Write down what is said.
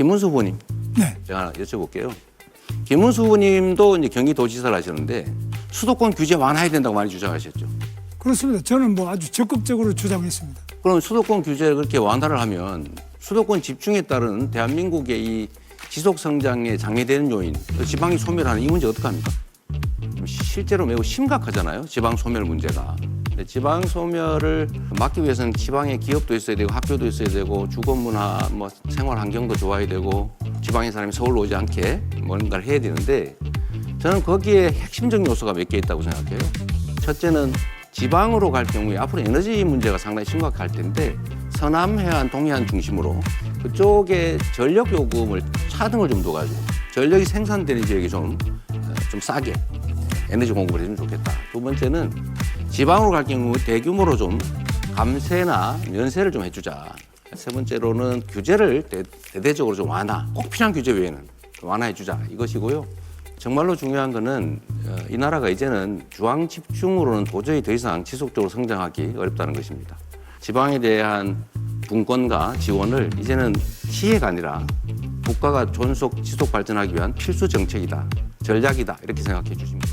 김문수 후보님, 네. 제가 하나 여쭤볼게요. 김문수 후보님도 이제 경기도지사를 하셨는데 수도권 규제 완화해야 된다고 많이 주장하셨죠. 그렇습니다. 저는 뭐 아주 적극적으로 주장했습니다. 그럼 수도권 규제를 그렇게 완화를 하면 수도권 집중에 따른 대한민국의 이 지속 성장에 장애되는 요인, 지방이 소멸하는 이 문제 어떡합니까? 실제로 매우 심각하잖아요. 지방 소멸 문제가. 근데 지방 소멸을 막기 위해서는 지방에 기업도 있어야 되고 학교도 있어야 되고 주거 문화, 뭐 생활 환경도 좋아야 되고 지방의 사람이 서울로 오지 않게 뭔가를 해야 되는데 저는 거기에 핵심적 요소가 몇 개 있다고 생각해요. 첫째는 지방으로 갈 경우에 앞으로 에너지 문제가 상당히 심각할 텐데 서남 해안, 동해안 중심으로 그쪽에 전력 요금을 차등을 좀 둬가지고 전력이 생산되는 지역이 좀, 어, 좀 싸게 에너지 공급을 해주면 좋겠다. 두 번째는 지방으로 갈 경우 대규모로 좀 감세나 면세를 좀 해주자. 세 번째로는 규제를 대, 대대적으로 좀 완화, 꼭 필요한 규제 외에는 좀 완화해주자 이것이고요. 정말로 중요한 거는 어, 이 나라가 이제는 주황 집중으로는 도저히 더 이상 지속적으로 성장하기 어렵다는 것입니다. 지방에 대한 분권과 지원을 이제는 시혜가 아니라 국가가 존속 지속 발전하기 위한 필수 정책이다, 전략이다 이렇게 생각해 주십니다.